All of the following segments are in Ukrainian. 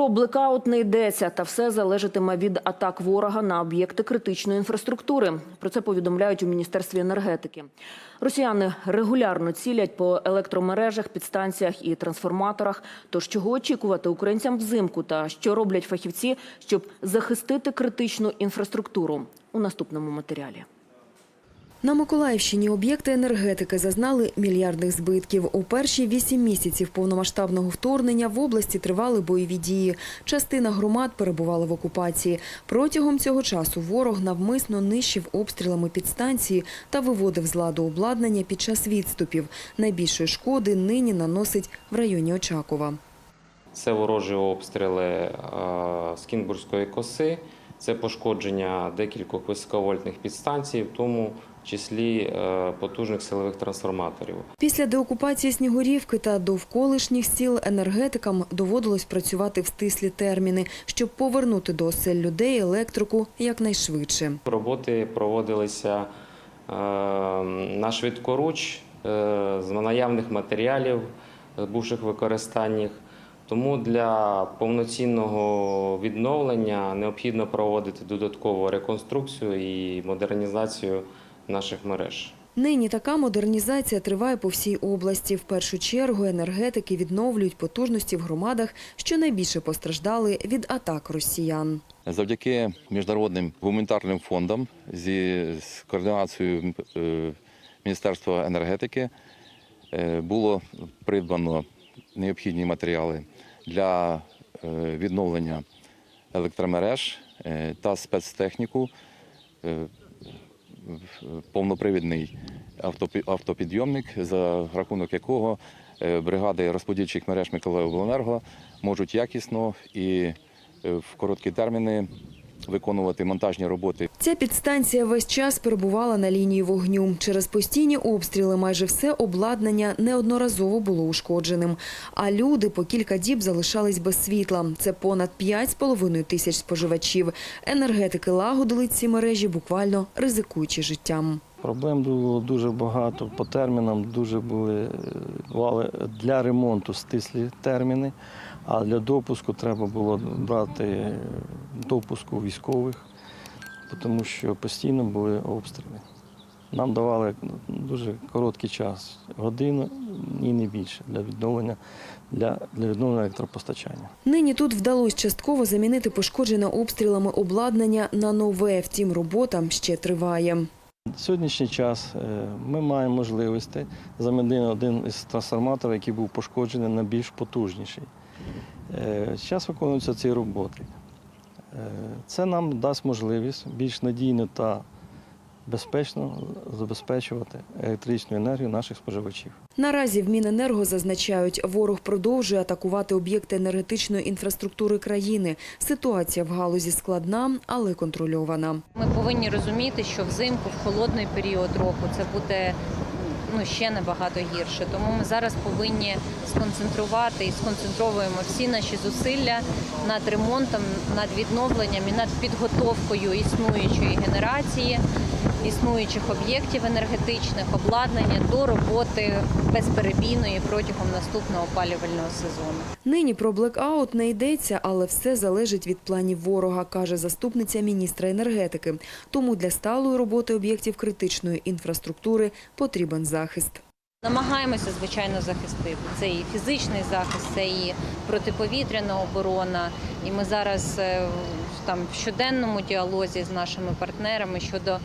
Про блекаут не йдеться, та все залежатиме від атак ворога на об'єкти критичної інфраструктури. Про це повідомляють у міністерстві енергетики. Росіяни регулярно цілять по електромережах, підстанціях і трансформаторах. Тож чого очікувати українцям взимку та що роблять фахівці, щоб захистити критичну інфраструктуру у наступному матеріалі. На Миколаївщині об'єкти енергетики зазнали мільярдних збитків. У перші вісім місяців повномасштабного вторгнення в області тривали бойові дії. Частина громад перебувала в окупації. Протягом цього часу ворог навмисно нищив обстрілами підстанції та виводив з ладу обладнання під час відступів. Найбільшої шкоди нині наносить в районі Очакова. Це ворожі обстріли е, з Кінбурзької коси, це пошкодження декількох високовольтних підстанцій, в тому числі е, потужних силових трансформаторів. Після деокупації Снігурівки та довколишніх сіл енергетикам доводилось працювати в стислі терміни, щоб повернути до осель людей електрику якнайшвидше. Роботи проводилися е, на швидкоруч е, з наявних матеріалів, бувших використаннях. Тому для повноцінного відновлення необхідно проводити додаткову реконструкцію і модернізацію наших мереж. Нині така модернізація триває по всій області. В першу чергу енергетики відновлюють потужності в громадах, що найбільше постраждали від атак росіян. Завдяки міжнародним гуманітарним фондам зі з координацією е, Міністерства енергетики е, було придбано необхідні матеріали для е, відновлення електромереж е, та спецтехніку, е, повнопривідний автопідйомник, за рахунок якого бригади розподільчих мереж Миколаївобленерго можуть якісно і в короткі терміни виконувати монтажні роботи Ця підстанція весь час перебувала на лінії вогню. Через постійні обстріли майже все обладнання неодноразово було ушкодженим. А люди по кілька діб залишались без світла. Це понад 5,5 тисяч споживачів. Енергетики лагодили ці мережі, буквально ризикуючи життям. Проблем було дуже багато. По термінам дуже були е, для ремонту стислі терміни, а для допуску треба було брати е, допуску військових, тому що постійно були обстріли. Нам давали дуже короткий час, годину і не більше для відновлення, для, для відновлення електропостачання. Нині тут вдалося частково замінити пошкоджене обстрілами обладнання на нове. Втім, робота ще триває. На сьогоднішній час е, ми маємо можливості замінити один із трансформаторів, який був пошкоджений на більш потужніший. Е, Зараз виконуються ці роботи. Е, Це нам дасть можливість більш надійно та безпечно забезпечувати електричну енергію наших споживачів. Наразі в Міненерго зазначають, ворог продовжує атакувати об'єкти енергетичної інфраструктури країни. Ситуація в галузі складна, але контрольована. Ми повинні розуміти, що взимку, в холодний період року, це буде ну ще набагато гірше. Тому ми зараз повинні сконцентрувати і сконцентровуємо всі наші зусилля над ремонтом, над відновленням і над підготовкою існуючої генерації, існуючих об'єктів енергетичних, обладнання до роботи безперебійної протягом наступного опалювального сезону. Нині про блекаут не йдеться, але все залежить від планів ворога, каже заступниця міністра енергетики. Тому для сталої роботи об'єктів критичної інфраструктури потрібен захист. Намагаємося, звичайно, захистити. Це і фізичний захист, це і протиповітряна оборона. І ми зараз е, там в щоденному діалозі з нашими партнерами щодо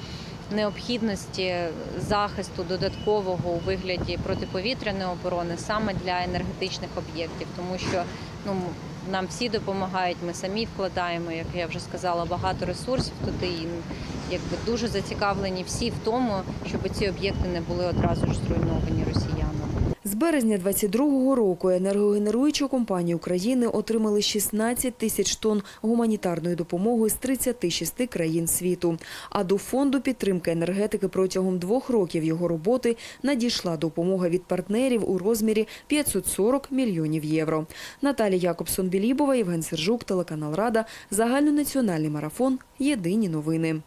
необхідності захисту додаткового у вигляді протиповітряної оборони саме для енергетичних об'єктів, тому що ну нам всі допомагають. Ми самі вкладаємо, як я вже сказала, багато ресурсів туди. І якби дуже зацікавлені всі в тому, щоб ці об'єкти не були одразу ж зруйновані росіянами. З березня 22-го року енергогенеруючі компанії України отримали 16 тисяч тонн гуманітарної допомоги з 36 країн світу. А до фонду підтримки енергетики протягом двох років його роботи надійшла допомога від партнерів у розмірі 540 мільйонів євро. Наталія Якобсон-Білібова, Євген Сержук, телеканал Рада, загальнонаціональний марафон. Єдині новини.